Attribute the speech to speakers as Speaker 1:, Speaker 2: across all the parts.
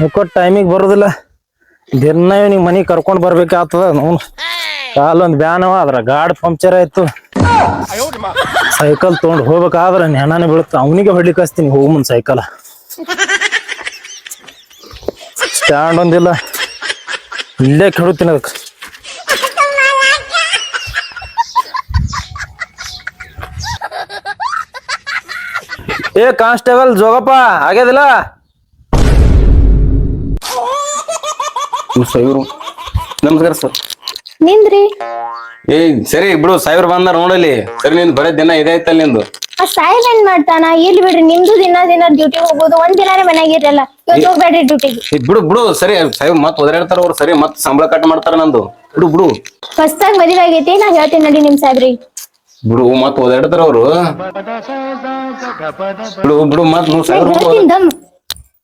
Speaker 1: ಮುಕ್ಕೊಟ್ಟು ಟೈಮಿಗೆ ಬರೋದಿಲ್ಲ. ದಿನ ಇವ್ನಿಗೆ ಮನೆಗೆ ಕರ್ಕೊಂಡು ಬರ್ಬೇಕಾಗ್ತದ ನೋನು ಕಾಲೊಂದು ಬ್ಯಾನವ ಅದ್ರ ಗಾಡ್ ಪಂಕ್ಚರ್ ಆಯ್ತು. ಸೈಕಲ್ ತೊಗೊಂಡು ಹೋಗ್ಬೇಕಾದ್ರೆ ನೆನಾನೆ ಬೀಳುತ್ತ. ಅವನಿಗೆ ಹೊಡ್ಲಿಕ್ಕೆ ಕಸ್ತೀನಿ ಹೋಗ್ ಮುಂದ್ ಸೈಕಲ್ ಸ್ಟ್ಯಾಂಡ್ ಒಂದಿಲ್ಲ. ಇಲ್ಲೇ ಕೆಡುತ್ತೀನಿ ಅದಕ್ಕೆ ಏ, ಕಾನ್ಸ್ಟೇಬಲ್ ಜೋಗಪ್ಪ, ಆಗ್ಯದಿಲ್ಲ?
Speaker 2: ಸಾವಿರ. ನಮಸ್ಕಾರ ಸರ್.
Speaker 3: ನಿಂದ್ರಿ.
Speaker 2: ಏ ಸರಿ ಬಿಡು ಸಾವಿರ ಬಂದಾರ ನೋಡಲಿ ಸರಿ ನಿಂದು ಬರೇ ದಿನ ಇದೇ ಐತಲ್ಲ ನಿಂದು.
Speaker 3: ಆ ಸಾಯಿಲ್ ಏನ್ ಮಾಡ್ತಾನ? ಇಲ್ಲಿ ಬಿಡ್ರಿ ನಿಮ್ದು ದಿನ ದಿನ ಡ್ಯೂಟಿ ಹೋಗೋದು ಒಂದ್ ದಿನಾನೇ ಮನೆಗೆ ಇರಲ್ಲ ಇವತ್ತು ಹೋಗ್ಬೇಡ್ರಿ ಡ್ಯೂಟಿಗೆ
Speaker 2: ಏ, ಬಿಡು ಬಿಡು ಸರಿ ಸಾವಿರ ಮತ್ ಒದರಾಡ್ತಾರ ಅವ್ರು ಸರಿ ಮತ್ ಸಂಬಳ ಕಟ್ ಮಾಡ್ತಾರ ನಂದು. ಬಿಡು ಬಿಡು.
Speaker 3: ಹೊಸ್ದಾಗ್ ಮದುವೆ ಆಗೈತಿ ನಾ ಹೇಳ್ತೀನಿ ನೋಡಿ ನಿಮ್ ಸಾಹೇಬ್ರಿ
Speaker 2: ಬಿಡು ಮತ್ ಓದಾಡ್ತಾರ ಅವ್ರು. ಬಿಡು ಬಿಡು ಮತ್ ನೂರ್ ಸಾವಿರ ರೂಪಾಯಿ
Speaker 3: ಹೇಳ್ತೀನಿ ದಮ್.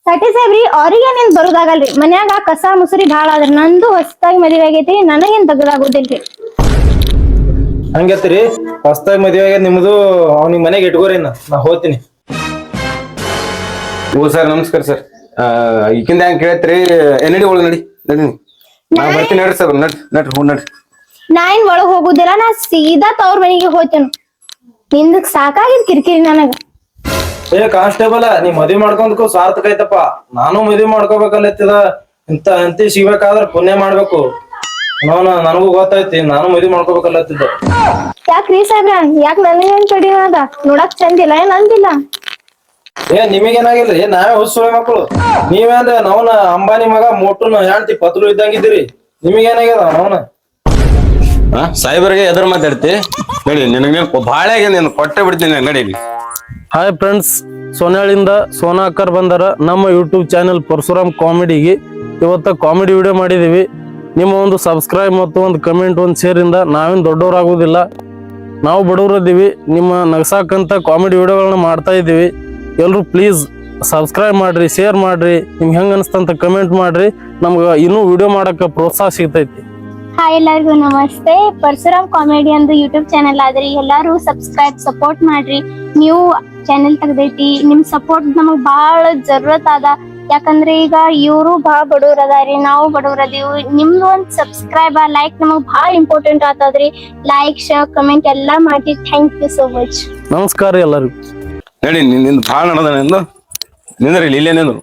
Speaker 3: ಸಟಿ ಸಾಹೇಬ್ರಿ ಅವ್ರಿಗೆ ಏನ್ ಬರೋದಾಗಲ್ರಿ. ಮನ್ಯಾಗ ಕಸ ಮುಸುರಿ ಬಹಳ ಆದ್ರಿ ನಂದು ಹೊಸದಾಗಿ ಮದುವೆ ಆಗೈತಿ ನನಗೇನ್ ತಗದಾಗುದಿಲ್ರಿ.
Speaker 1: ಹಂಗತ್ರಿ ಹೊಸದಾಗಿ ಮದುವೆ ಆಗ್ಯದ ನಿಮ್ದು ಅವ್ನಿಗೆ ಮನೆಗೆ ಇಟ್ಕೋರಿ ನಾ ನಾ ಹೋಗ್ತೀನಿ.
Speaker 2: ಓ ಸರ್ ನಮಸ್ಕಾರ ಸರ್. ಈಗಿಂದ ಹೆಂಗ್ ಕೇಳತ್ರಿ ಏ ನಡಿ ಒಳಗ್ ನಡಿ ನಡಿ. ನಾ ಬರ್ತೀನಿ ನಡ್ರಿ ಸರ್ ನಡ್ರಿ ನಡ್ರಿ ಹ್ಞೂ ನಡ್ರಿ.
Speaker 3: ನಾ ಏನ್ ಒಳಗ್ ಹೋಗುದಿಲ್ಲ ನಾ ಸೀದಾ ತವ್ರ ಮನೆಗೆ ಹೋಗ್ತೇನೆ. ನಿಂದಕ್ ಸಾಕಾಗಿದ್ ಕಿರಿಕಿರಿ ನನಗ.
Speaker 1: ಏ ಕಾನ್ಸ್ಟೇಬಲ್ ನೀ ಮದ್ವಿ ಮಾಡ್ಕೊಂಡ್ಕೋ ಸಾರ್ಥಕ ಐತಪ್ಪ ನಾನು ಮದ್ವಿ ಮಾಡ್ಕೋಬೇಕಲ್ಲತ್ತಿದ ಇಂತ ಅಂತಿ ಸಿಗ್ಬೇಕಾದ್ರ ಪುಣ್ಯ ಮಾಡ್ಬೇಕು. ನೋನ ನನಗೂ ಗೊತ್ತೈತಿ ನಾನು ಮದ್ವಿ ಮಾಡ್ಕೋಬೇಕಲ್ಲತ್ತಿದ್ದ
Speaker 3: ಯಾಕ್ರಿ ಸಾಹೇಬ್ರ? ಯಾಕ ನನಗೇನ್ ಕಡಿಮೆ ಅದ ನೋಡಕ್ ಚಂದಿಲ್ಲ ಏನ್ ಅಂದಿಲ್ಲ?
Speaker 1: ಏ ನಿಮಗೇನಾಗಿಲ್ರಿ ನಾವೇ ಹುಸುಳೆ ಮಕ್ಕಳು ನೀವೇನ್ರ ನವನ ಅಂಬಾನಿ ಮಗ ಮೋಟುನ ಹೆಂಡ್ತಿ ಪತ್ರು ಇದ್ದಂಗಿದ್ದೀರಿ. ನಿಮಗೇನಾಗ್ಯದ ನವನ?
Speaker 2: ಹಾ ಸಾಹೇಬರಿಗೆ ಎದುರು ಮಾತಾಡ್ತಿ. ನಡಿ ನಿನಗೆ ಬಾಳೆಗೆ ಆಗ್ಯದ ನೀನು ಕೊಟ್ಟೆ ಬಿಡ್ತೀನಿ ನಡಿ
Speaker 1: ಹಾಯ್ ಫ್ರೆಂಡ್ಸ್ ಸೋನಾಳಿಂದ ಸೋನಾಕರ್ ಬಂದರ ನಮ್ಮ ಯೂಟ್ಯೂಬ್ ಚಾನೆಲ್ ಪರಶುರಾಮ್ ಕಾಮಿಡಿಗೆ. ಇವತ್ತು ಕಾಮಿಡಿ ವಿಡಿಯೋ ಮಾಡಿದ್ದೀವಿ ನಿಮ್ಮ ಒಂದು ಸಬ್ಸ್ಕ್ರೈಬ್ ಮತ್ತು ಒಂದು ಕಮೆಂಟ್ ಒಂದು ಶೇರಿಂದ ನಾವೇನು ದೊಡ್ಡವರಾಗೋದಿಲ್ಲ ನಾವು ಬಡವರದೀವಿ ನಿಮ್ಮ ನಗಸಾಕಂತ ಕಾಮಿಡಿ ವಿಡಿಯೋಗಳನ್ನ ಮಾಡ್ತಾ ಇದ್ದೀವಿ. ಎಲ್ಲರೂ ಪ್ಲೀಸ್ ಸಬ್ಸ್ಕ್ರೈಬ್ ಮಾಡಿರಿ ಶೇರ್ ಮಾಡಿರಿ. ನಿಮ್ಗೆ ಹೆಂಗೆ ಅನಿಸ್ತಂತ ಕಮೆಂಟ್ ಮಾಡ್ರಿ. ನಮ್ಗೆ ಇನ್ನೂ ವಿಡಿಯೋ ಮಾಡಕ್ಕೆ ಪ್ರೋತ್ಸಾಹ ಸಿಗ್ತೈತಿ.
Speaker 3: ಹಾಯ್ ಎಲ್ಲರಿಗೂ ನಮಸ್ತೆ. ಪರಶುರಾಮ್ ಕಾಮಿಡಿ ಅಂದು ಯೂಟ್ಯೂಬ್ ಚಾನೆಲ್ ಆದ್ರೆ ಎಲ್ಲರೂ ಸಬ್ಸ್ಕ್ರೈಬ್ ಸಪೋರ್ಟ್ ಮಾಡ್ರಿ. ನೀವು ಚಾನೆಲ್ ತೆಗ್ದೈತಿ. ನಿಮ್ ಸಪೋರ್ಟ್ ನಮಗ್ ಬಾಳ ಜರೂರತ್ ಅದ ಯಾಕಂದ್ರೆ ಈಗ ಇವರು ಬಹಳ ಬಡವ್ರ ಅದಾರಿ ನಾವು ಬಡವ್ರ ಅದೀವಿ. ನಿಮ್ದು ಒಂದ್ ಸಬ್ಸ್ಕ್ರೈಬ್ ಲೈಕ್ ನಮಗ್ ಬಹಳ ಇಂಪಾರ್ಟೆಂಟ್ ಆತದ್ರಿ. ಲೈಕ್ ಶೇರ್ ಕಮೆಂಟ್ ಎಲ್ಲಾ ಮಾಡಿ. ಥ್ಯಾಂಕ್ ಯು ಸೋ ಮಚ್
Speaker 1: ನಮಸ್ಕಾರ ಎಲ್ಲರಿಗೂ
Speaker 2: ಹೇಳಿ ನಿಂದ ಬಾಳ ನಡೆದ ನಿಂದ್ರಿ ಇಲ್ಲೇ ನಿಂದ್ರು.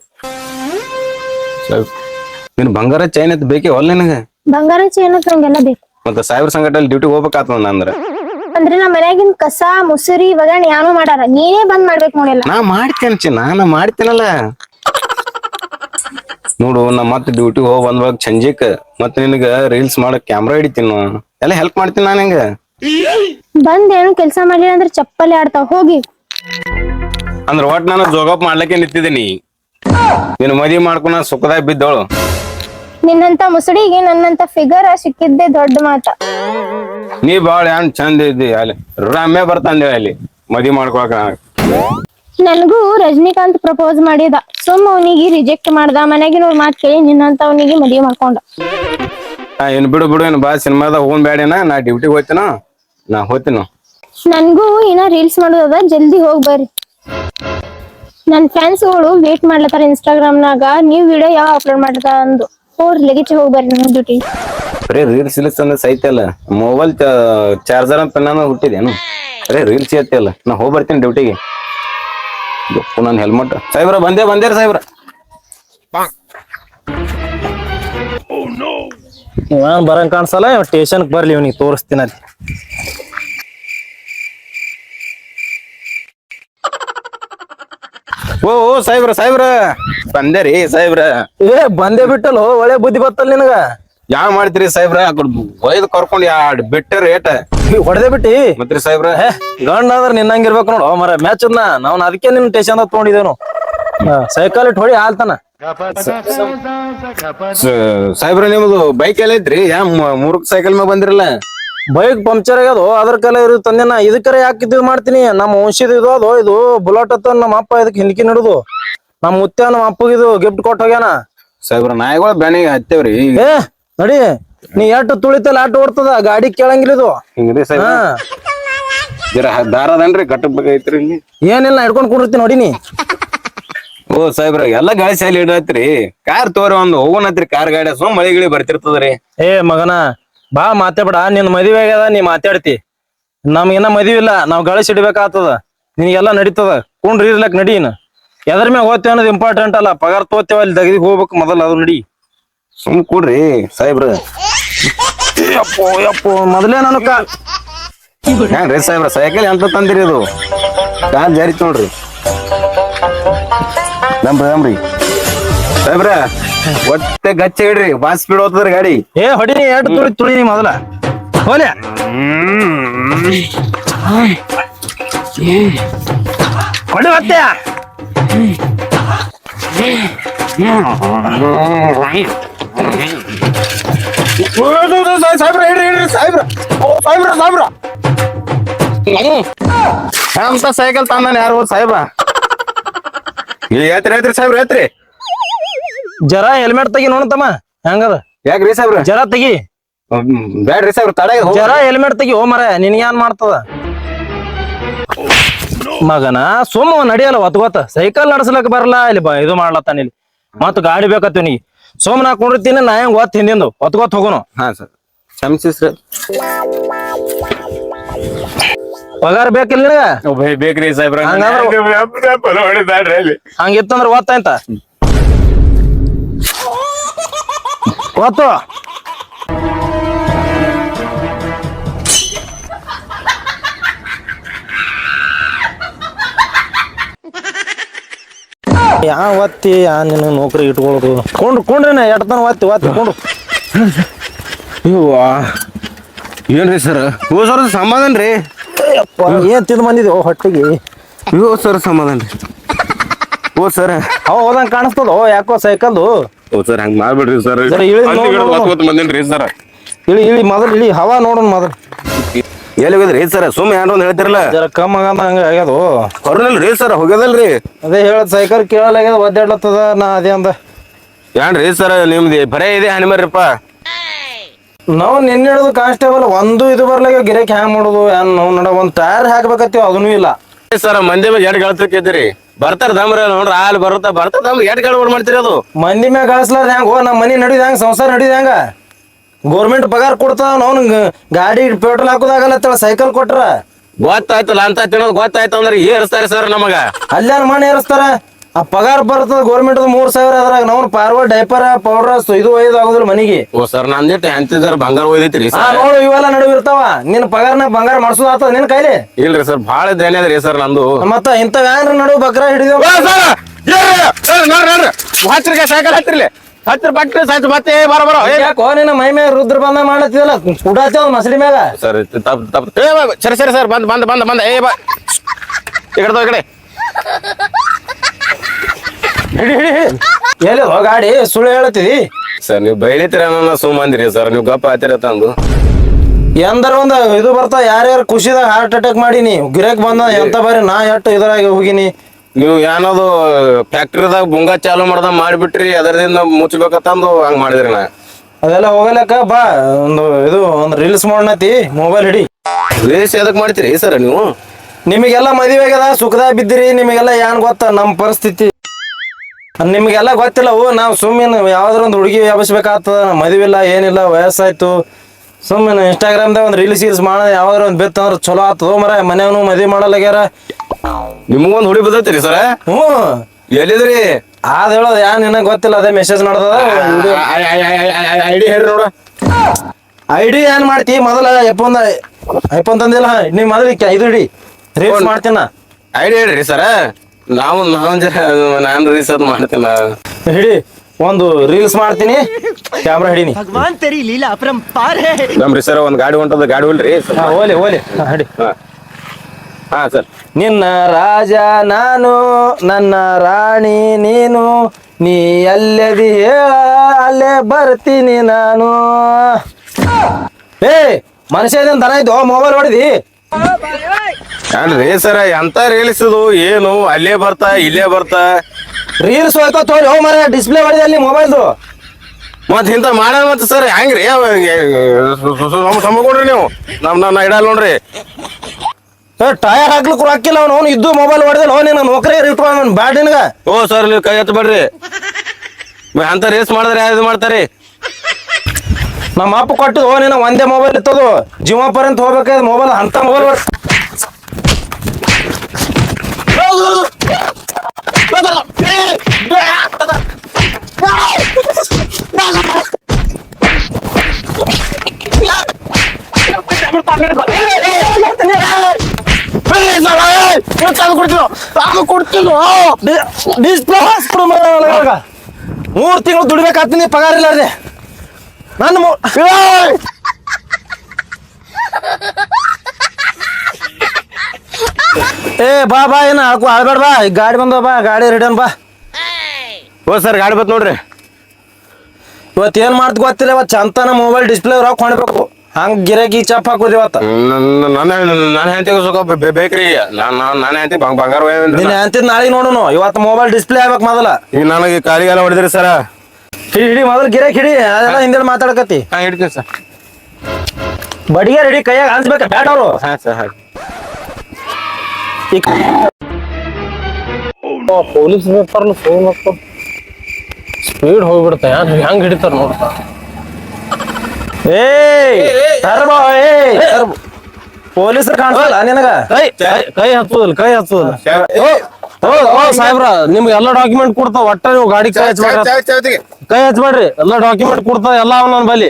Speaker 2: ನೀನು ಬಂಗಾರ ಚೈನ್ ಅಂತ ಬೇಕೇ ಹೊಲ್ ಬಂಗಾರ
Speaker 3: ಬಂಗಾರ ಚೈನ್ ಹಂಗೆಲ್ಲ ಬೇಕು.
Speaker 2: ಮತ್ತೆ ಸೈಬರ್ ಸಂಘಟನೆ ಡ್ಯೂಟಿ ಹೋಗ್ಬೇಕಾಗ್ತದ ಅಂದ್ರೆ
Speaker 3: ಅಂದ್ರೆ ನಮ್ಮ ಮನ್ಯಾಗಿನ್ ಕಸ ಮುಸುರಿ ಇವಾಗ ಯಾನು ಮಾಡಾರ. ನೀನೇ ಬಂದ್ ಮಾಡ್ಬೇಕು ನೋಡಿಲ್ಲ
Speaker 2: ನಾ ಮಾಡ್ತೇನೆ ಚಿನ್ನ ನಾ ಮಾಡ್ತೇನಲ್ಲ. ನೋಡು ನಾ ಮತ್ತೆ ಡ್ಯೂಟಿ ಹೋಗಿ ಬಂದ್ವಾಗ ಸಂಜೆಕ್ ಮತ್ ನಿನಗ ರೀಲ್ಸ್ ಮಾಡಕ್ ಕ್ಯಾಮ್ರಾ ಹಿಡಿತೀನಿ. ಎಲ್ಲ ಹೆಲ್ಪ್ ಮಾಡ್ತೀನಿ ನಾನು ಹೆಂಗ?
Speaker 3: ಬಂದ್ ಏನು ಕೆಲ್ಸ ಮಾಡ್ಲಿಲ್ಲ ಅಂದ್ರೆ ಚಪ್ಪಲಿ ಆಡ್ತಾವ. ಹೋಗಿ.
Speaker 2: ಅಂದ್ರ ಒಟ್ ನಾನು ಜೋಗಪ್ ಮಾಡ್ಲಿಕ್ಕೆ ನಿಂತಿದ್ದೀನಿ. ನೀನು ಮದಿ ಮಾಡ್ಕೊಂಡ್ ಸುಖದಾಗ ಬಿದ್ದವಳು
Speaker 3: ನಿನ್ನಂತ ಮುಸುಡಿಗೆ ನನ್ನಂತ ಫಿಗರ್ ಸಿಕ್ಕಿದ್ದೆ ದೊಡ್ಡ ಮಾತ.
Speaker 2: ನೀ ಬಾಳ ಏನ್ ಚಂದ ಇದ್ದಿ ಅಲ್ಲಿ. ರಮ್ಯ ಬರ್ತಂದೆ ಅಲ್ಲಿ. ಮದಿ ಮಾಡ್ಕೊಳಕ
Speaker 3: ನನ್ಗೂ ರಜನಿಕಾಂತ್ ಪ್ರಪೋಸ್ ಮಾಡಿದ. ಸುಮ್ ಅವನಿಗೆ ರಿಜೆಕ್ಟ್ ಮಾಡ್ದ. ಮನೆಗಿನವ್ರ ಮಾತ್ ಕೇಳಿ ನಿನ್ನಂತ ಅವನಿಗೆ ಮದುವೆ ಮಾಡ್ಕೊಂಡ.
Speaker 2: ಏನ್ ಬಿಡು ಬಿಡು ಏನ್ ಬಾ ಸಿನಿಮಾದಾಗ ಹೋಗ್ ಬ್ಯಾಡೇನ ನಾ ಡ್ಯೂಟಿಗೆ ಹೋಗ್ತೀನೋ ನಾ ಹೋಗ್ತೀನೋ.
Speaker 3: ನನ್ಗೂ ಇನ್ನ ರೀಲ್ಸ್ ಮಾಡೋದದ. ಜಲ್ದಿ ಹೋಗ್ ಬರ್ರಿ. ನನ್ ಫ್ಯಾನ್ಸ್ಗಳು ವೇಟ್ ಮಾಡ್ಲತ್ತಾರ ಇನ್ಸ್ಟಾಗ್ರಾಮ್ನಾಗ ನೀವ್ ವಿಡಿಯೋ ಯಾವ ಅಪ್ಲೋಡ್ ಮಾಡ್ಲತ್ತಾರ ಅಂದು. ಹೋರ್ ಲಗೇಜ್ ಹೋಗ್ ಬರ್ರಿ ನನ್ ಡ್ಯೂಟಿ
Speaker 2: ಬರೀ ರೀಲ್ಸ್ ಇಲ್ಸ್ ಅಂದ್ರೆ ಸೈತಲ್ಲ ಮೊಬೈಲ್ ಚಾರ್ಜರ್ ಅಂತ ನಾನು ಹುಟ್ಟಿದೇನು ಬರೀ ರೀಲ್ಸ್ ಅಲ್ಲ. ನಾ ಹೋಗಿ ಬರ್ತೀನಿ ಡ್ಯೂಟಿಗೆ ನನ್ನ ಹೆಲ್ಮೆಟ್ ಸಾಹೇಬ್ರ ಬಂದೇ ಬಂದೇರಿ ಸಾಹೇಬ್ರ.
Speaker 1: ಇವಾನ್ ಬರಂಗ್ ಕಾಣಿಸಲ್ಲ ಸ್ಟೇಷನ್ಗೆ ಬರ್ಲಿ ಇವನಿಗೆ ತೋರಿಸ್ತೀನಿ ಅಲ್ಲಿ.
Speaker 2: ಓ ಸಾಹೇಬ್ರ ಸಾಹೇಬ್ರ. ಸಾಹೇಬ್ರ ರೀ ಸಾಹೇಬ್ರ.
Speaker 1: ಏ ಬಂದೇ ಬಿಟ್ಟಲ್ಲ ಒಳ್ಳೆ ಬುದ್ಧಿ ಬತ್ತಲ್ಲ ನಿನಗ?
Speaker 2: ಯಾವ ಮಾಡ್ತೀರಿ ಸಾಹೇಬ್ರ? ಒಯ್ದು ಕರ್ಕೊಂಡ್ ಯಾಡ್ ಬಿಟ್ಟ ರೇಟ್.
Speaker 1: ಹೊಡೆದೇ ಬಿಟ್ಟಿ?
Speaker 2: ಮತ್ರಿ ಸಾಹೇಬ್ರ?
Speaker 1: ಗಂಡ ಆದ್ರೆ ನಿನ್ನಂಗಿರ್ಬೇಕು ನೋಡು. ಮರ ಮ್ಯಾಚ್ ನಾವ್ ಅದಕ್ಕೆ ನಿನ್ನ ಸ್ಟೇಷನ್ ತಗೊಂಡಿದ್ದೇನು. ಸೈಕಲ್ ಇಟ್ಟು ಹೊಡಿ ಆಲ್ತಾನ
Speaker 2: ಸಾಹೇಬ್ರ ನಿಮ್ದು ಬೈಕ್ ಎಲ್ಲ ಐತ್ರಿ? ಯಾ ಮೂರ್ಕ್ ಸೈಕಲ್ ಮ್ಯಾಗ ಬಂದಿರಲ್ಲ?
Speaker 1: ಬೈಕ್ ಪಂಕ್ಚರ್ ಆಗ್ಯದು ಅದ್ರ ಕಲೆ ಇರು ತಂದೆನ ಇದಕ್ಕರ ಯಾಕೆ ಇದು ಮಾಡ್ತೀನಿ? ನಮ್ಮ ವಂಶದ ಇದು ಅದು ಇದು ಬುಲೆಟ್ ಅತ್ತ ನಮ್ಮ ಅಪ್ಪ ಇದಕ್ಕೆ ಹಿಂದಕಿ ನಡುದು. ನಮ್ಮ ಮುತ್ಯ ನಮ್ಮ ಅಪ್ಪಗೆ ಇದು ಗಿಫ್ಟ್ ಕೊಟ್ಟ ಹೋಗ್ಯಾನ.
Speaker 2: ಸಾಹೇಬ್ರ ನಾಯಿಗಳ ಬೆಣಿಗೆ ಹತ್ತೇವ್ರಿ
Speaker 1: ಏ ನಡಿ. ನೀ ಎಟ್ಟು ತುಳಿತಲ್ಲ ಆಟ ಓಡ್ತದ? ಗಾಡಿ ಕೇಳಂಗಿಲ್ಲ ಇದು.
Speaker 2: ಹಿಂಗ್ರಿ ಸಾಹೇಬ್ರ.
Speaker 1: ಹಾ.
Speaker 2: ಜರ ದಾರದನ್ರಿ ಕಟ್ಟಬೇಕೈತ್ರಿ ಇಲ್ಲಿ?
Speaker 1: ಏನಿಲ್ಲ ಹಿಡ್ಕೊಂಡ್ ಕುಡಿರ್ತಿ ನೋಡಿ ನೀ.
Speaker 2: ಓ ಸಾಹೇಬ್ರ ಎಲ್ಲಾ ಗಾಳಿ ಸೈಲಿ ಇಡತ್ರಿ ಕಾರ್ ತೋರಿ ಒಂದು ಹೋಗೋಣತ್ರಿ ಕಾರ್ ಗಾಡಿ. ಸುಮ್ ಮಳಿ ಗಿಳಿ ಬರ್ತಿರ್ತದ್ರಿ.
Speaker 1: ಏ ಮಗನ ಬಾ ಮಾತಾಡ್ಬೇಡ ನಿನ್ ಮದುವೆ ಆಗ್ಯದ ನೀ ಮಾತಾಡ್ತಿ. ನಮ್ಗಿನ್ನ ಮದ್ವಿ ಇಲ್ಲ ನಾವ್ ಗಳಿಸಿ ಇಡ್ಬೇಕಾಗ್ತದ ನಿನಗೆಲ್ಲ ನಡೀತದ. ಕುಂಡ್ರಿ ಇರ್ಲಕ್ ನಡೀನ ಎದ್ರ ಮ್ಯಾಗ ಹೋಗ್ತೇವ ಅನ್ನೋದು ಇಂಪಾರ್ಟೆಂಟ್ ಅಲ್ಲ. ಪಗಾರ ತೋತೇವ ಅಲ್ಲಿ ತೆಗ್ದಿ ಹೋಗ್ಬೇಕು ಮೊದಲು ಅದು ನಡಿ.
Speaker 2: ಸುಮ್ ಕೂಡ್ರಿ ಸಾಹೇಬ್ರ.
Speaker 1: ಯಪ್ಪೋ ಯಪ್ಪೋ ಮೊದಲೇ ನಾನು
Speaker 2: ಕಾಲ್ರಿ ಸಾಹೇಬ್ರ ಸೈಕಲ್ ಎಂತ ತಂದಿರಿ ಅದು ಕಾಲ್ ಜಾರಿ ನೋಡ್ರಿ ನಮ್ರಿ ಸಾಹೇಬ್ರ ಒಟ್ಟೆ ಗಚ್ಚ ಇಡ್ರಿ ಬಾಸ್ ಸ್ಪೀಡ್ ಹೋಗ್ತದ್ರಿ ಗಾಡಿ.
Speaker 1: ಏ ಹೊಡಿನಿ ಎರಡು ತುಳಿ ತುಳಿ ನೀ ಮೊದಲ. ಹೋಲೆ. ಹೊಡಿ ಮತ್ತೆ.
Speaker 2: ಸಾಹೇಬ್ರ ಇಡ್ರಿ ಇಡ್ರಿ ಸಾಹೇಬ್ರ. ಓ ಸಾಹೇಬ್ರ ಸಾಹೇಬ್ರ. ಅಂತ ಸೈಕಲ್ ತಂದಾನ ಯಾರು ಸಾಹೇಬ ಇಲ್ಲಿ ಯಾತ್ರಿ ಯಾತ್ರಿ ಸಾಹೇಬ್ರ ಯಾತ್ರಿ
Speaker 1: ಜರ ಹೆಲ್ಮೆಟ್ ತೆಗಿ ನೋಡತಮ್ಮ ಹೆಂಗದ?
Speaker 2: ಯಾಕ್ರಿ ಸಾಹೇಬ್ರ?
Speaker 1: ಜರ ತೆಗಿ.
Speaker 2: ಬ್ಯಾಡ್ರಿ ಸಾಹೇಬ್ರ ತಡ
Speaker 1: ಜರ ಹೆಲ್ಮೆಟ್ ತೆಗಿ ಓ ಮರ ನಿನ್ಗೇನ್ ಮಾಡ್ತದ? ಮಗನ ಸುಮ್ಮ ನಡಿಯಲ್ಲ ಒತ್ಕೋತ ಸೈಕಲ್ ನಡ್ಸ್ಲಕ್ ಬರಲ್ಲ ಇಲ್ಲಿ ಬ ಇದು ಮಾಡ್ಲತ್ತಾನ ಇಲ್ಲಿ. ಮತ್ ಗಾಡಿ ಬೇಕತ್ತ ನೀ ಸೋಮ್ ನಾ ಕುಂಡಿರ್ತೀನಿ ನಾ ಹೆಂಗ್ ಒತ್ ಹಿಂದಿಂದು. ಗೊತ್ತ ಹೋಗೋನು.
Speaker 2: ಹಾ ಸರ್. ಕ್ಷಮಿಸಿ ಸರ್.
Speaker 1: ಪಗಾರ ಬೇಕಿಲ್ಲ ನಿನಗ?
Speaker 2: ಬೇಕ್ರಿ ಸಾಹೇಬ್ರ.
Speaker 1: ಹಂಗಾದ್ರೆ- ಹಂಗಿತ್ತಂದ್ರ ಒತ್ತಾಯ್ತ? ಒತ್ತು ಯಾ ಒತ್ತಿ ಯಾ ನಿನ್ನ ನೌಕರಿ ಇಟ್ಕೊಳ್ಳೋದು ಕೊಂಡ್ರು ಕೊಂಡ್ರಿ ಎಡ್ತಾನ ಒತ್ತಿ ಒತ್ತಿ ಕೊಂಡ್ರು
Speaker 2: ಇವ್ವಾ ಏನ್ರಿ ಸರ್ ಓ ಸರ್ ಸಮಾಧಾನ ರೀ.
Speaker 1: ಯಪ್ಪ, ಏನ್ ತಿಂದು ಬಂದಿದ್ಯೋ ಹೊಟ್ಟಿಗೆ?
Speaker 2: ಇವು ಸರ್ ಸಮಾಧಾನ ರೀ. ಓ ಸರ್
Speaker 1: ಅವ ಹೋದಂಗೆ ಕಾಣಿಸ್ತದ ಯಾಕೋ ಸೈಕಲ್ದು
Speaker 2: ಓ ಸರ್ ಹಂಗ್ ಮಾಡ್ಬಿಡ್ರಿ ಸರ್.
Speaker 1: ಇಳಿ ನೋಡ್.
Speaker 2: ಬಂದೇನ್ರಿ ಸರ್.
Speaker 1: ಇಳಿ ಇಳಿ ಮೊದಲು ಇಳಿ ಹವಾ ನೋಡೋಣ ಮೊದಲು.
Speaker 2: ಎಲ್ಲಿ ಹೋಗಿದ್ರಿ ಸರ್? ಸುಮ್ಮನೆ ಯಾರು ಒಂದ್ ಹೇಳ್ತಿರಲ್ಲ.
Speaker 1: ಜರ ಕಮ್ಮ ಆಗಂದ ಹಂಗ ಆಗ್ಯದು.
Speaker 2: ಹೊರನಲ್ರಿ ಸರ್ ಹೋಗ್ಯದಲ್ರಿ.
Speaker 1: ಅದೇ ಹೇಳದ್ ಸೈಕಲ್ ಕೇಳಲಾಗ್ಯದ ಒದ್ದಾಡ್ಲತ್ತದ ನಾ ಅದೇ ಅಂದ.
Speaker 2: ಏನ್ರಿ ಸರ್ ನಿಮ್ದು ಬರೇ ಇದೆ ಹನಿಮರ್ರಿಪ್ಪ
Speaker 1: ನಾವು ನಿನ್ನೆ ಹಿಡಿದು ಕಾನ್ಸ್ಟೇಬಲ್ ಒಂದು ಇದು ಬರ್ಲಾಗ ಗಿರಕ್ ಹ್ಯಾಂಗ್ ಮಾಡೋದು ಏನ್ ನಾವು ನೋಡ ಒಂದ್ ಟೈರ್ ಹಾಕ್ಬೇಕತ್ತೀವಿ ಅದನ್ನೂ ಇಲ್ಲ.
Speaker 2: ಸರ್ ಮಂದಿ ಬಗ್ಗೆ ಎರಡು ಗೆಳತಿರ್ಕಿದ್ರಿ ಬರ್ತಾರ ದಮ್ರ ನೋಡ್ರಿ ಹಾಲು ಬರುತ್ತಾ ಬರ್ತಾರ ದಮ್ ಎಟ್ ಗಡ್ಬಡ್ ಮಾಡ್ತೀರಿ ಅದು?
Speaker 1: ಮಂದಿ ಮ್ಯಾಗ ಕಳಿಸ್ಲಾರ ಹೆಂಗ ಹೋ ನಮ್ಮ ಮನಿ ನಡಿದ ಹೆಂಗ ಸಂಸಾರ ನಡಿದ ಹೆಂಗ? ಗೌರ್ಮೆಂಟ್ ಪಗಾರ ಕೊಡ್ತಾವ ನಾವು ಗಾಡಿ ಪೆಟ್ರೋಲ್ ಹಾಕೋದಾಗಲ್ಲ ಸೈಕಲ್ ಕೊಟ್ರ.
Speaker 2: ಗೊತ್ತಾಯ್ತಲ್ಲ ಅಂತ ತಿನ್ನೋದು ಗೊತ್ತಾಯ್ತು ಅಂದ್ರೆ ಏರ್ಸ್ತಾರೆ ಸರ್ ನಮಗ.
Speaker 1: ಅಲ್ಲಾರ ಮಣ್ಣು ಏರಿಸ್ತಾರ? ಆ ಪಗಾರ ಬರ್ತದ ಗೋರ್ಮೆಂಟ್ ಮೂರ್ ಸಾವಿರ ಅದ್ರಾಗ. ನಾವು ಪಾರ್ವ ಡೈಪರ್ ಪೌಡರ್ ಇದು ಒಯ್ದು ಆಗೋದಿಲ್ಲ ಮನಿಗೆ.
Speaker 2: ಓ ಸರ್ ನಂದಿಟ್ಟು ಹೆಂತಿದಾರ ಬಂಗಾರ ಒಯ್ದೈತ್ರಿ ಸರ್.
Speaker 1: ನೋಡು ಇವೆಲ್ಲ ನಡುವೆ ಇರ್ತಾವ. ನಿನ್ ಪಗಾರನ ಬಂಗಾರ ಮಾಡಿಸೋದ್ ಆತದ ನಿನ್ ಕೈಲಿ?
Speaker 2: ಇಲ್ರಿ ಸರ್ ಭಾಳ ಧ್ಯಾನ ಅದ್ರಿ ಸರ್ ನಂದು.
Speaker 1: ಮತ್ತ ಇಂಥವ್ ಏನ್ರ? ನಡು ಬಕ್ರ ಹಿಡಿದ
Speaker 2: ಹತ್ತಿರ ಸೈಕಲ್ ಹತ್ತಿರಲಿ ಹತ್ತಿರ ಬಟ್ರಿ ಸಾಯ್ತು ಮತ್ತೆ ಬರ ಬರೋ.
Speaker 1: ಯಾಕೋ ನಿನ್ನ ಮೈ ಮ್ಯಾಗ ರುದ್ರ ಬಂದ ಮಾಡತ್ತಿದಲ್ಲ ಕುಡಾಚ ಮಸಡಿ ಮ್ಯಾಗ.
Speaker 2: ಸರ್ ತಪ್ ತಪ್ ಸರಿ ಸರಿ ಸರ್ ಬಂದ್ ಬಂದ್ ಬಂದ್ ಬಂದ್. ಏ ಬಾ. ಈ ಕಡೆ ಈ ಕಡೆ.
Speaker 1: ಎಲ್ಲಿ ಗಾಡಿ ಸುಳ್ಳು ಹೇಳತ್ತಿದಿ
Speaker 2: ಸರ್ ನೀವು ಬೈಲಿತೀರ ಅನ್ನೋ ಸುಮ್ಮಂದಿರಿ ಸರ್ ನೀವು ಗಪ್ಪ ಆತಿರ ತಂದು.
Speaker 1: ಎಂದರ ಒಂದ ಇದು ಬರ್ತಾ ಯಾರ್ಯಾರು ಖುಷಿದಾಗ ಹಾರ್ಟ್ ಅಟ್ಯಾಕ್ ಮಾಡೀನಿ ಗಿರಾಕ್ ಬಂದ ಎಂತ ಬಾರಿ ನಾ ಎಟ್ಟು ಇದ್ರಾಗ ಹೋಗಿನಿ.
Speaker 2: ನೀವು ಏನದು ಫ್ಯಾಕ್ಟ್ರಿದಾಗ ಬುಂಗ ಚಾಲು ಮಾಡ್ದ ಮಾಡಿಬಿಟ್ರಿ ಅದರಿಂದ ಮುಚ್ಚಬೇಕಂದು ಹಂಗ ಮಾಡಿದ್ರಿ ನಾ.
Speaker 1: ಅದೆಲ್ಲ ಹೋಗಲಕ್ಕ ಬಾ ಒಂದು ಇದು ಒಂದು ರೀಲ್ಸ್ ಮಾಡ್ನತಿ ಮೊಬೈಲ್ ಹಿಡಿ.
Speaker 2: ರೇಸ್ ಎದಕ್ ಮಾಡ್ತೀರಿ ಸರ್ ನೀವು?
Speaker 1: ನಿಮಗೆಲ್ಲ ಮದುವೆ ಆಗ್ಯದ ಸುಖದಾಗ ಬಿದ್ದಿರಿ ನಿಮಗೆಲ್ಲ ಏನ್ ಗೊತ್ತ ನಮ್ಮ ಪರಿಸ್ಥಿತಿ. ನಿಮಗೆಲ್ಲ ಗೊತ್ತಿಲ್ಲ ಓ ನಾವು ಸುಮ್ಮನೆ ಯಾವ್ದಾರ ಒಂದು ಹುಡುಗಿ ವ್ಯಾಪಿಸ್ಬೇಕಾಗ್ತದ ಮದುವೆ ಇಲ್ಲ ಏನಿಲ್ಲ ವಯಸ್ಸಾಯ್ತು. ಸುಮ್ಮನೆ ಇನ್ಸ್ಟಾಗ್ರಾಮ್ದಾಗ ಒಂದು ರೀಲ್ಸ್ ಗೀಲ್ಸ್ ಮಾಡೋದು ಯಾವ್ದಾರ ಒಂದು ಬಿತ್ತಂದ್ರೆ ಚಲೋ ಆತದ ಮರ ಮನೆಯವನು ಮದುವೆ ಮಾಡಲಾಗ್ಯಾರ
Speaker 2: ನಿಮಗೊಂದು ಹುಡುಗಿ ಬದತ್ತೀರಿ ಸರ?
Speaker 1: ಹ್ಞೂ.
Speaker 2: ಎಲ್ಲಿದ್ರಿ?
Speaker 1: ಅದ್ ಹೇಳೋದು ಯಾ ನಿನಗೆ ಗೊತ್ತಿಲ್ಲ ಅದೇ ಮೆಸೇಜ್ ಮಾಡ್ದದ
Speaker 2: ಐಡಿ ಹೇಳಿ ನೋಡ.
Speaker 1: ಐಡಿ ಏನ್ ಮಾಡ್ತಿ? ಮೊದಲ ಐಫೋನ್ ಐಫೋನ್ ತಂದಿಲ್ಲ ನೀ ಮೊದಲ ಇದು ಹಿಡಿ ರೀಲ್ಸ್ ಮಾಡ್ತೀನ?
Speaker 2: ಐಡಿ ಹೇಳ್ರಿ ಸರ. ನಾವು ನಾವು ನಾನು ರೀಲ್ಸ್ ಅದು ಮಾಡ್ತಿಲ್ಲ.
Speaker 1: ಹಿಡಿ ಒಂದು ರೀಲ್ಸ್ ಮಾಡ್ತೀನಿ. ಕ್ಯಾಮ್ರಾ ಹಿಡೀನಿ.
Speaker 4: ಭಗವಾನ್ ತೆರಿ ಲೀಲಾ ಅಪರಂಪಾರ
Speaker 2: ನಮ್ರಿ ಸರ್ ಒಂದು ಗಾಡಿ ಹೊಂಟದ ಗಾಡಿ ಹೊಲ್ರಿ?
Speaker 1: ಓಲಿ ಓಲೆ. ಹಿಡಿ.
Speaker 2: ಹಾ. ಸರ್
Speaker 1: ನಿನ್ನ ರಾಜ ನಾನು ನನ್ನ ರಾಣಿ ನೀನು ನೀ ಎಲ್ಲದಿ ಅಲ್ಲೇ ಬರ್ತೀನಿ ನಾನು. ಏ ಮನುಷ್ಯ ದನ ಇದ್ದು ಮೊಬೈಲ್ ಹೊಡೆದಿ.
Speaker 2: ಏನ್ರಿ ಸರ ಎಂತ ರೀಲ್ಸ್ ಇದು? ಏನು? ಅಲ್ಲೇ ಬರ್ತಾ ಇಲ್ಲೇ ಬರ್ತಾ?
Speaker 1: ರೀಲ್ಸ್ ಹೋಯ್ಕೋ ತೋರಿ. ಹೋ ಮರ ಡಿಸ್ಪ್ಲೇ ಮಾಡಿದೆ ಅಲ್ಲಿ ಮೊಬೈಲ್ದು
Speaker 2: ಮತ್ ಇಂತ ಮಾಡ ಮತ್ತೆ ಸರ್ ಹೆಂಗ್ರಿ? ಸಮಕೊಂಡ್ರಿ ನೀವು. ನಮ್ ನನ್ನ ಇಡಲ್ ನೋಡ್ರಿ.
Speaker 5: ಟೈರ್ ಹಾಕ್ಲಿಕ್ಕೆ ಹಾಕಿಲ್ಲ ಅವ್ನು. ಅವ್ನು ಇದ್ದು ಮೊಬೈಲ್ ಹೊಡೆದಿಲ್ಲ ಅವ್ನು ನನ್ನ ನೌಕರಿ ಇಟ್ಕೊಂಡು ಬ್ಯಾಡ ನಿನಗ?
Speaker 2: ಓ ಸರ್ ನೀವು ಕೈ ಎತ್ತಬೇಡ್ರಿ ಅಂತ ರೇಸ್ ಮಾಡಿದ್ರೆ ಯಾವ್ದು ಮಾಡ್ತಾರೆ?
Speaker 5: ನಮ್ಮ ಅಪ್ಪ ಕೊಟ್ಟು ಓ ನಿನ್ನ ಒಂದೇ ಮೊಬೈಲ್ ಇತ್ತದು. ಜೀವ ಪರ್ಯಂತ ಹೋಗ್ಬೇಕಾದ್ರೆ ಮೊಬೈಲ್ ಅಂತ ಮೊಬೈಲ್ ಮೂರ್ ತಿಂಗಳು ದುಡಿಬೇಕಾಗ್ತೀನಿ ಪಗಾರ ಇಲ್ಲ ಅದೇ ನನ್ನ! ಏ ಬಾ ಬಾ ಏನ ಹಾಕು ಆಡ್ಬೇಡ ಬಾ. ಈಗ ಗಾಡಿ ಬಂದ ಬಾ ಗಾಡಿ ರಿಟರ್ನ್ ಬಾ.
Speaker 2: ಓ ಸರ್ ಗಾಡಿ ಬತ್ ನೋಡ್ರಿ.
Speaker 5: ಇವತ್ತು ಏನ್ ಮಾಡ್ತ ಗೊತ್ತಿಲ್ಲ ಇವತ್ತು ಚಂತನ ಮೊಬೈಲ್ ಡಿಸ್ಪ್ಲೇ ರೊಕ್ಕ ಹೊಣ್ಬೇಕು ಹಂಗ ಗಿರಾಕಿ ಚಪ್ ಹಾಕೋದು ಇವತ್ತ.
Speaker 2: ನನ್ನ ನನ್ನ ಸುಖ ಬೇ- ಬೇಕ್ರಿ. ನಾನು ನನ್ನ ಹೆಂಡತಿ ಬಂಗಾರ
Speaker 5: ನಿನ್ನ ಅಂತಿದ್ ನಾಳೆ ನೋಡೋಣ ಇವತ್ತು ಮೊಬೈಲ್ ಡಿಸ್ಪ್ಲೇ ಆಗ್ಬೇಕು ಮೊದಲ.
Speaker 2: ಈಗ ನನಗೆ ಕಾಲಿಗೆಲ್ಲ ಹೊಡೆದ್ರಿ ಸರ.
Speaker 5: ಹಿಡಿ ಹಿಡಿ ಮೊದಲು ಗಿರಾಕಿ ಹಿಡಿ. ಅದೆಲ್ಲ ಹಿಂದೆ ಮಾತಾಡಕತ್ತಿ.
Speaker 2: ಹಾ ಹಿಡ್ತೀನಿ ಸರ್.
Speaker 5: ಬಡಿಗೆ ರೆಡಿ ಕೈಯಾಗ ಅನ್ಸ್ಬೇಕ ಬ್ಯಾಟ್ ಅವರು.
Speaker 2: ಹಾ ಸರ್ ಹಾಗೆ.
Speaker 5: ಪೊಲೀಸ್ ಬರ್ತಾರಲ್ಲ ಫೋನ್ ಹಾಕೋ ಸ್ಪೀಡ್ ಹೋಗ್ಬಿಡ್ತಾ ಹೆಂಗ್ ಹಿಡಿತಾರ ನೋಡ್ತಾ ಏಯ್ ಟರ್ಬೋ ಏಯ್ ಪೊಲೀಸರು ಕಾಣಿಸಲ್ಲ ನಿನಗ ಕೈ ಕೈ ಹಚ್ಚುದಿಲ್ಲ ಕೈ ಹಚ್ಚುದಿಲ್ಲ ಓ ಓ ಸಾಹೇಬ್ರ ನಿಮ್ಗೆ ಎಲ್ಲ ಡಾಕ್ಯುಮೆಂಟ್ ಕೊಡ್ತಾವ ಒಟ್ಟ ನೀವು ಗಾಡಿ ಕೈ ಹಚ್ಬೇಡ್ರಿ ಕೈ ಹಚ್ಬೇಡ್ರಿ ಎಲ್ಲ ಡಾಕ್ಯುಮೆಂಟ್ ಕೊಡ್ತಾವ ಎಲ್ಲ ಅವ್ನ ನನ್ನ ಬಲಿ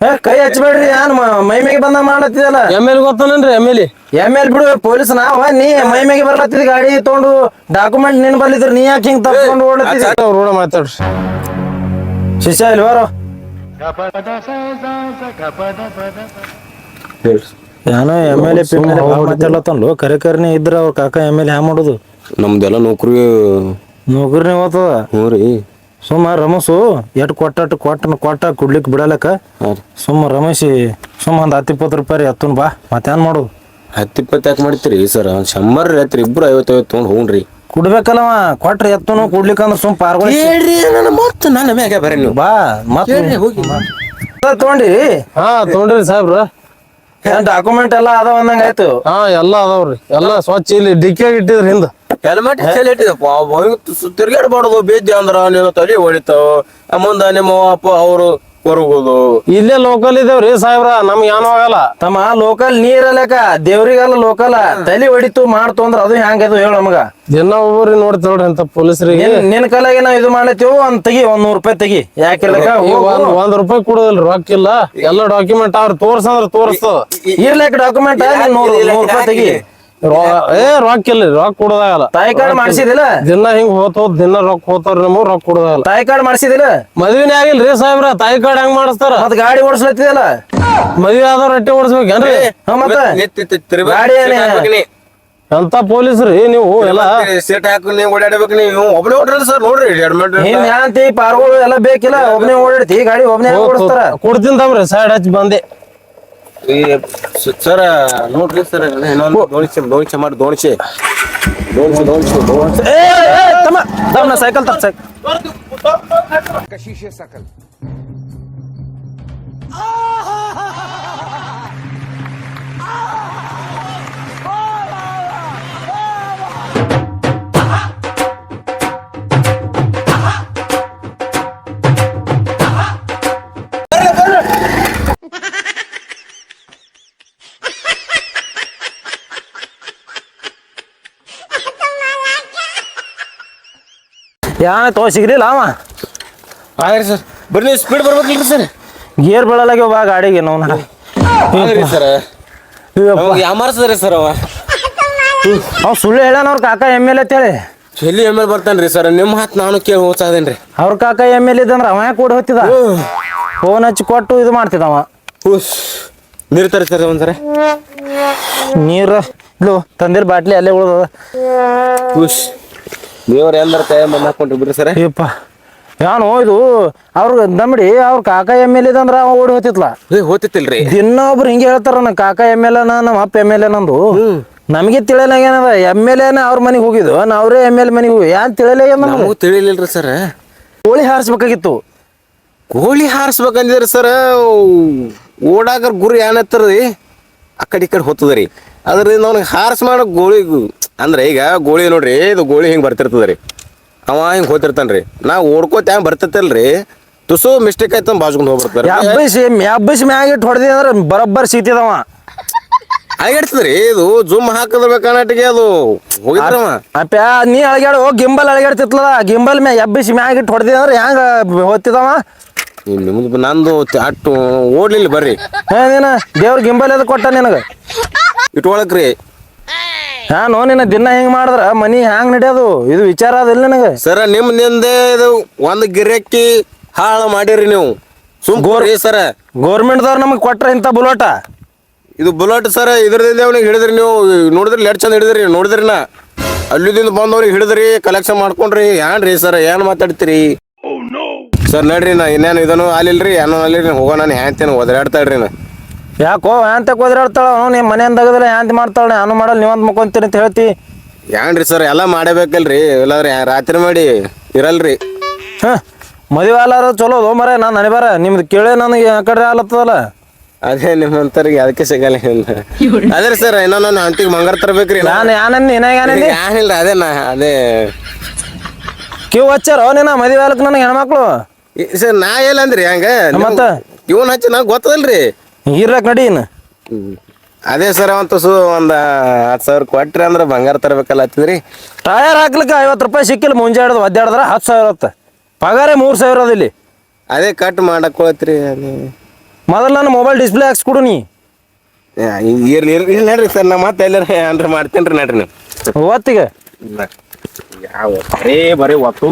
Speaker 1: ಏ, ಕೈ ಹಚ್ಚಬೇಡ್ರಿ ಏನ್ ಮ- ಮೈ ಮೇಗೆ ಬಂದ ಮಾಡತ್ತಿದಲ್ಲ
Speaker 5: ಎಂ ಎಲ್ ಗೊತ್ತಾನೇನ್ರಿ ಎಂ ಎಲ್
Speaker 1: ಎಂ ಎಲ್ ಬಿಡು ಪೊಲೀಸ್ ನಾವ ನೀ ಮೈ ಮೇಗೆ ಬರ್ಲತ್ತಿದ್ ಗಾಡಿ ತಗೊಂಡು ಡಾಕ್ಯುಮೆಂಟ್ ನಿನ್ ಬರ್ಲಿದ್ರು ನೀ ಯಾಕೆ ಹಿಂಗ್ ತಪ್ಕೊಂಡು ಓಡತ್ತಿದ್ರಿ
Speaker 5: ರೋಡ ಮಾತಾಡ್ರಿ.
Speaker 1: ಶಿಷ್ಯ ಇಲ್ವಾರೋ ಏನೋ M L A P L ಮಾತಾಡ್ಲತ್ತನ್ಲು ಕರೆ ಕರೆನೇ ಇದ್ರ ಅವ್ರ ಕಾಕ ಎಂ ಎಲ್ ಹ್ಯಾ ಮಾಡುದು?
Speaker 2: ನಮ್ದೆಲ್ಲ ನೌಕರಿ
Speaker 1: ನೌಕರಿನೇ ಹೋಗ್ತದ
Speaker 2: ಹ್ಞೂ ರೀ.
Speaker 1: ಸುಮ್ಮ ರಮಸು ಎಟ್ ಕೊಟ್ಟ ಕೊಟ್ಟ ಕೊಟ್ಟ ಕುಡ್ಲಿಕ್ಕೆ ಬಿಡಲಕ್ಕ? ಸುಮ್ಮ ರಮೇಶಿ ಸುಮ್ಮ ಒಂದ್ ಹತ್ತು ಇಪ್ಪತ್ತು ರೂಪಾಯಿ ರೀ ಹತ್ತನ್ ಬಾ ಮತ್ತೇನ್ ಮಾಡು.
Speaker 2: ಹತ್ತು ಇಪ್ಪತ್ತು ಯಾಕೆ ಮಾಡ್ತೀರಿ ಸರ್? ಶಂಬರ್ ರೀ ಇಬ್ರು ಐವತ್ತೈವತ್ತು ತೊಗೊಂಡು ಹೋಗ್ರಿ.
Speaker 1: ಕುಡ್ಬೇಕಲ್ಲವ ಕೊಟ್ರಿ ಎತ್ತನು ಕುಡ್ಲಿಕ್ಕಂದ್ರ ಸುಮ್ ಪಾರ್ಗಳು
Speaker 2: ಹೇಳ್ರಿ ನನ್ನ ಮತ್ತೆ ನನ್ನ ಮ್ಯಾಗ ಬರ್ರಿ ನೀವು.
Speaker 1: ಬಾ ಮತ್ತೆ ತೊಗೊಂಡಿರಿ?
Speaker 5: ಹಾ ತೊಗೊಂಡ್ರಿ ಸಾಹೇಬ್ರ.
Speaker 1: ಡಾಕ್ಯುಮೆಂಟ್ ಎಲ್ಲ ಅದಾವ ಅಂದಂಗ ಆಯ್ತು?
Speaker 5: ಹಾ ಎಲ್ಲ ಅದಾವ್ರಿ ಎಲ್ಲ ಸ್ವಚ್ಛ ಇಲ್ಲಿ ಡಿಕ್ಕಿಯಾಗಿ ಇಟ್ಟಿದ್ರಿ ಹಿಂದ.
Speaker 2: ಹೆಲ್ಮೆಟ್ ಇಟ್ಟಿದಪ್ಪ. ತಿರ್ಗಾಡ್ಬಾರ್ದು ಬೇದ್ಯ ಅಂದ್ರ ನೀನು ತಲೆ ಹೊಡಿತಾವ. ಮುಂದ ನಿಮ್ಮ ಅಪ್ಪ ಅವರು ಹೊರಗೋದು
Speaker 5: ಇಲ್ಲೇ ಲೋಕಲ್ ಇದೇವ್ರಿ ಸಾಹೇಬ್ರ ನಮ್ಗೆ ಏನೂ ಆಗಲ್ಲ.
Speaker 1: ತಮ್ಮ ಲೋಕಲ್ ನೀರಲ್ಲಕ ದೇವ್ರಿಗೆಲ್ಲ ಲೋಕಲ್ ತಲೆ ಹೊಡಿತು ಮಾಡ್ತು ಅಂದ್ರ ಅದು ಹೆಂಗದು ಹೇಳು ನಮಗ.
Speaker 5: ದಿನ ಒಬ್ಬರಿ ನೋಡ್ತಿ ನೋಡ್ರಿ ಅಂತ ಪೊಲೀಸರಿಗೆ.
Speaker 1: ನಿನ್ ನಿನ್ ಕಲಾಗೆ ನಾವ್ ಇದು ಮಾಡ್ಲತ್ತೀವಿ ಒಂದ್ ತೆಗಿ ಒಂದ್ ನೂರ್ ರೂಪಾಯಿ ತೆಗಿ. ಯಾಕಿಲ್ಲಕ
Speaker 5: ಒಂದ್ ಒಂದ್ ರೂಪಾಯಿ ಕೊಡೋದಿಲ್ಲ ರೊಕ್ಕ ಇಲ್ಲ. ಎಲ್ಲ ಡಾಕ್ಯುಮೆಂಟ್ ಅವ್ರ ತೋರ್ಸಂದ್ರ ತೋರ್ಸ್ತದ.
Speaker 1: ಇರ್ಲಕ್ಕ ಡಾಕ್ಯುಮೆಂಟ್ ನೂರ್ ನೂರ್ ರೂಪಾಯಿ ತೆಗಿ.
Speaker 5: ಏ ರೊಕ್ಕ ಇಲ್ಲ ರೊಕ್ಕ ಕೊಡೋದಾಗಲ್ಲ.
Speaker 1: ತಾಯಿ ಕಾರ್ಡ್ ಮಾಡಿಸಿದಿಲ್ಲ
Speaker 5: ದಿನ ಹಿಂಗ್ ಹೋತ್ ಹೋತ್ ದಿನ ರೊಕ್ಕ ಹೋತಾರ ನಮಗ್ ರೊಕ್ಕ ಕೊಡೋದಾಗಲ್ಲ.
Speaker 1: ತಾಯಿ ಕಾರ್ಡ್ ಮಾಡಿಸಿದಿಲ್ಲ
Speaker 5: ಮದ್ವಿನೇ ಆಗಿಲ್ರಿ ಸಾಹೇಬ್ರ ತಾಯಿ ಕಾರ್ಡ್ ಹೆಂಗ್ ಮಾಡಿಸ್ತಾರ?
Speaker 1: ಅದ್ ಗಾಡಿ ಓಡಿಸ್ಲತ್ತಿದಲ್ಲ
Speaker 5: ಮದ್ವಿ ಆದವ್ರ ರಟ್ಟಿ ಓಡಿಸ್ಬೇಕೇನ್ರಿ
Speaker 1: ಗಾಡಿ ಏನೇ?
Speaker 5: ಪೊಲೀಸ್ ರೀ ನೀವು? ಎಲ್ಲ
Speaker 2: ಸೀಟ್ ಹಾಕಿ ನೀವು ಓಡಾಡ್ಬೇಕು ನೀವು. ಒಬ್ಬನೇ ಓಡ್ರಲ್ಲ ಸರ್ ನೋಡ್ರಿ
Speaker 1: ನೀನ್ ಯಾಂತಿ ಪಾರ್ಗಳು ಎಲ್ಲ ಬೇಕಿಲ್ಲ ಒಬ್ನೇ ಓಡಾಡ್ತಿ ಗಾಡಿ ಒಬ್ನೇ ಓಡಿಸ್ತಾರ.
Speaker 5: ಕೊಡ್ತೀನಿ ತಮ್ರಿ ಸೈಡ್ ಹಚ್ಚಿ ಬಂದೆ.
Speaker 2: ಸರ್ ನೋಡ್ರಿ ಸರ್ ಇನ್ನೊಂದು ದೋಣಿಸೆ ದೋಣಿಸೆ ಮಾಡಿ ದೋಣಿಸೆ ದೋಣಿಸೆ ದೋಣಿಸೆ ದೋಣಿಸೆ
Speaker 1: ಏ ಏ, ತಮ್ಮ ತಮ್ಮ ಸೈಕಲ್ ತಪ್ಪ ಸೈಕಲ್ ಯಾನ ತೋ ಸಿಗ್ಲಿಲ್ಲ ಅವ?
Speaker 2: ಆಗ್ರಿ ಸರ್ ಬರ್ರಿ ಸ್ಪೀಡ್ ಬರ್ಬೇಕಿಲ್ರಿ ಸರ್.
Speaker 1: ಗೇರ್ ಬೀಳಲಾಗ್ಯವ ಬಾ ಗಾಡಿಗೆ ನೋವು
Speaker 2: ಆಗ್ರಿ ಸರ್ ಯಾಮಾರ್ಸದ್ರಿ ಸರ್ ಅವ?
Speaker 1: ಅವ್ ಸುಳ್ಳು ಹೇಳಾನ ಅವ್ರ ಕಾಕ ಎಂ ಎಲ್ ಅಂತೇಳಿ
Speaker 2: ಎಲ್ಲಿ ಎಂ ಎಲ್ ಬರ್ತಾನ್ರಿ ಸರ್? ನಿಮ್ಮ ಹತ್ತು ನಾನು ಕೇಳಿ ಹೋಗ್ತಾದೇನ್ರಿ
Speaker 1: ಅವ್ರ ಕಾಕ ಎಂ ಎಲ್ ಇದ್ದಂದ್ರ ಅವ ಯಾಕೆ ಕೂಡ ಹೋಗ್ತಿದ? ಫೋನ್ ಹಚ್ಚಿ ಕೊಟ್ಟು ಇದು ಮಾಡ್ತಿದ
Speaker 2: ಅವ. ನೀರು ತರಿ ಸರ್ ಒಂದ್ಸರಿ.
Speaker 1: ನೀರು ಇದು ತಂದಿರ್ ಬಾಟ್ಲಿ ಅಲ್ಲೇ ಉಳ್ದದ.
Speaker 2: ಹುಸ್ ದೇವ್ರ ಎಲ್ಲರ ಕೈ ಮಣ್ಣು ಹಾಕೊಂಡ್ರಿ ಬಿಡ್ರಿ ಸರ್.
Speaker 1: ಅಯ್ಯಪ್ಪ ನಾನು ಇದು ಅವ್ರ ನಂಬಡಿ ಅವ್ರ ಕಾಕ ಎಂ ಎಲ್ ಇದಂದ್ರ ಅವ ಓಡಿ
Speaker 2: ಹೋತಿತ್ಲ? ಹೋತಿತ್ತಿಲ್ರಿ.
Speaker 1: ದಿನ ಒಬ್ರು ಹಿಂಗೆ ಹೇಳ್ತಾರ ನನ್ನ ಕಾಕ ಎಂ ಎಲ್ ನಮ್ಮ ಅಪ್ಪ ಎಂ ಎಲ್ ಎ ನಂದು. ನಮಗೆ ತಿಳಿಯಲಾಗ್ಯಾನದ ಎಂ ಎಲ್ ಎನ ಅವ್ರ ಮನೆಗೆ ಹೋಗಿದ್ದು ನಾವ್ರೇ ಎಂ ಎಲ್ ಮನೆಗೆ ಹೋಗಿ ಯಾನ್ ತಿಳಿಯಲಾಗ್ಯಾನ ನಮ್ಗೆ?
Speaker 2: ತಿಳಿಲಿಲ್ರಿ ಸರ್.
Speaker 1: ಕೋಳಿ ಹಾರಿಸ್ಬೇಕಾಗಿತ್ತು.
Speaker 2: ಕೋಳಿ ಹಾರಿಸ್ಬೇಕಂದಿದ್ರಿ ಸರ್ ಓಡಾಗ ಗುರಿ ಏನತ್ತರಿ ಆ ಕಡೆ ಈ ಕಡೆ ಹೊತ್ತದ್ರಿ ಅದ್ರಿಂದ ಅವ್ನಿಗೆ ಹಾರಿಸ್ ಮಾಡೋ ಗೋಳಿ ಅಂದ್ರೆ ಈಗ ಗೋಳಿ ನೋಡ್ರಿ ಇದು ಗೋಳಿ ಹಿಂಗೆ ಬರ್ತಿರ್ತದ ರೀ ಅವ ಹಿಂಗೆ ಹೋಗ್ತಿರ್ತಾನ ರೀ ನಾ ಓಡ್ಕೋತ ಹೆಂಗೆ ರೀ ತುಸು ಮಿಸ್ಟೇಕ್ ಆಯ್ತು ಬಾಜ್ಕೊಂಡು ಹೋಗ್ಬಿಡ್ತಾರೆ
Speaker 1: ಎಬ್ಬಸಿ ಎಬ್ಬಸಿ ಮ್ಯಾಗ ಇಟ್ಟು ಹೊಡೆದಿ ಅಂದ್ರೆ ಬರೋಬ್ಬರ್ ಸೀತಿದವ
Speaker 2: ಆಗಿಡ್ತದ್ರಿ ಇದು ಜುಮ್ ಹಾಕದ್ರ ಬೇಕನ್ನಟಿಗೆ ಅದು? ಹೋಗಿದ್ರವ.
Speaker 1: ಅಪ್ಪ ನೀ ಅಳಗ್ಯಾಡು ಗಿಂಬಲ್ ಅಳಗ್ಯಾಡ್ತಿತ್ಲದ ಗಿಂಬಲ್ ಮ್ಯಾಗ ಎಬ್ಬಿಸಿ ಮ್ಯಾಗ ಇಟ್ಟು ಹೊಡೆದಿ ಅಂದ್ರೆ ಹೆಂಗ ಹೋಗ್ತಿದವ?
Speaker 2: ನಿಮ್ದು ನಂದು ಅಟ್ಟು ಓಡ್ಲಿಲ್ಲ ಬರ್ರಿ.
Speaker 1: ಏ ನೀನ ದೇವ್ರ ಗಿಂಬಲ್ ಅದು ಕೊಟ್ಟ ನಿನಗ?
Speaker 2: ಇಟ್ಕೊಳಕ್ರಿ.
Speaker 1: ನಾನು ನಿನ್ನ ದಿನ ಹೆಂಗ್ ಮಾಡಿದ್ರ? ಮನಿ ಹ್ಯಾಂಗ್ ನಡೆಯೋದು? ಇದು ವಿಚಾರ ಅದಿಲ್ಲ ನನಗೆ?
Speaker 2: ಸರ ನಿಮ್ ನಿಂದೆ ಇದು ಒಂದು ಗಿರಕ್ಕಿ ಹಾಳು ಮಾಡಿರಿ ನೀವು. ಸುಮ್ ಸರ ಸರ.
Speaker 1: ಗೋರ್ಮೆಂಟ್ದವ್ರು ನಮಗೆ ಕೊಟ್ರ ಇಂಥ ಬುಲೋಟ?
Speaker 2: ಇದು ಬುಲೆಟ್ ಸರ್ ಇದ್ರದಿಂದ ಅವ್ನಿಗೆ ಹಿಡಿದ್ರಿ ನೀವು. ನೋಡಿದ್ರಿ ಲೆಟ್ ಚಂದ ಹಿಡಿದ್ರಿ ನೋಡಿದ್ರಿ ನಾ. ಅಲ್ಲಿದಿಂದ ಬಂದವ್ರಿಗೆ ಹಿಡಿದ್ರಿ ಕಲೆಕ್ಷನ್ ಮಾಡ್ಕೊಂಡ್ರಿ. ಏನ್ರಿ ಸರ್ ಏನ್ ಮಾತಾಡ್ತೀರಿ? ಸರ್ ನಡ್ರಿ ನಾ ಇನ್ನೇನು ಇದನ್ನು ಅಲ್ಲಿಲ್ರಿ ಏನೋ ಅಲ್ಲಿರಿ ಹೋಗೋ ನಾನು ಹ್ಯಾಂತೇನು ಒದರಾಡ್ತಾ ಇಡ್ರಿ ನಾ.
Speaker 1: ಯಾಕೋ ಯಾಂತ ಹೋದ್ರಾಡ್ತಾಳ ಅವನು ನಿಮ್ಮ ಮನೆಯಿಂದ ತೆಗೆದ್ರೆ ಯಾಂತ ಮಾಡ್ತಾಳೆ ನಾನು ಮಾಡಲ್ಲ ನೀವಂತ ಮುಕ್ಕೊಂತೀನಿ ಅಂತ ಹೇಳ್ತಿ.
Speaker 2: ಏನ್ರಿ ಸರ್ ಎಲ್ಲ ಮಾಡಬೇಕಲ್ರಿ. ಇಲ್ಲಾದ್ರೆ ಯಾ- ರಾತ್ರಿ ಮಾಡಿ ಇರಲ್ರಿ.
Speaker 1: ಹ ಮದುವೆ ಅಲ್ಲಾರ ಚಲೋ ಮರ ನಾನು ನನಿಬಾರ ನಿಮ್ದು ಕೇಳಿ ನನಗೆ ಆ ಕಡೆ ಆಲತ್ತದಲ್ಲ.
Speaker 2: ಅದೇ ನಿಮ್ಮಂತರಿಗೆ ಅದಕ್ಕೆ ಸಿಗಲ್ಲ ಅದೇ ಸರ್ ಏನೋ ನಾನು ಆಂಟಿಗೆ ಮಂಗಾರ ತರ್ಬೇಕ್ರಿ ನಾ-
Speaker 1: ನಾನು ಯಾನಂದಿ ಏನಾಗ ಯಾನಂದಿ
Speaker 2: ಏನಿಲ್ಲ ಅದೇ? ನಾ ಅದೇ.
Speaker 1: ಕ್ಯೂ ಹಚ್ಚಾರ ನಿನ್ನ ಮದುವೆ ಆಲಕ್ ನನಗೆ ಹೆಣ್ಮಕ್ಳು?
Speaker 2: ಈ- ಸರ್ ನಾ ಎಲ್ಲ ಅಂದ್ರಿ ಹಂಗ?
Speaker 1: ಮತ್ತ?
Speaker 2: ಇವನ್ ಹಚ್ಚಿ ನಂಗೆ ಗೊತ್ತದಲ್ರಿ.
Speaker 1: ಇರ್ಲಕ್ ನಡಿ ಇನ್ನು.
Speaker 2: ಅದೇ ಸರ್ ಅವಂತ ಸು ಒಂದ್ ಹತ್ತು ಸಾವಿರ ಕೊಟ್ರಿ ಅಂದ್ರೆ ಬಂಗಾರ ತರಬೇಕಲ್ಲ ಹತ್ತಿದ್ರಿ
Speaker 1: ಟಯರ್ ಹಾಕ್ಲಿಕ್ಕೆ ಐವತ್ತು ರೂಪಾಯಿ ಸಿಕ್ಕಿಲ್ಲ ಮುಂಜಾಡ್ದು ಒದ್ದಾಡಿದ್ರೆ ಹತ್ತು ಸಾವಿರ ಪಗಾರ ಪಗಾರೇ ಮೂರು ಸಾವಿರ ಅದ ಇಲ್ಲಿ.
Speaker 2: ಅದೇ ಕಟ್ ಮಾಡಕ್ ಹೋತ್ರಿ ಅದು
Speaker 1: ಮೊದಲು ನಾನು ಮೊಬೈಲ್ ಡಿಸ್ಪ್ಲೇ ಹಾಕ್ಸ್ಕೊಡು ನೀ.
Speaker 2: ಇರ್ಲಿ ಇರ್ಲಿ ಇಲ್ಲ ನಡ್ರಿ ಸರ್ ನಾ ಮತ್ತೆ ಎಲ್ಲಾರ ಏನ್ರ ಮಾಡ್ತೇನ್ರಿ ನಡ್ರಿ ನೀವು.
Speaker 1: ಓದ್ತಿಗೆ?
Speaker 2: ಯಾವ ಬರೀ ಬರೀ ಒತ್ತು.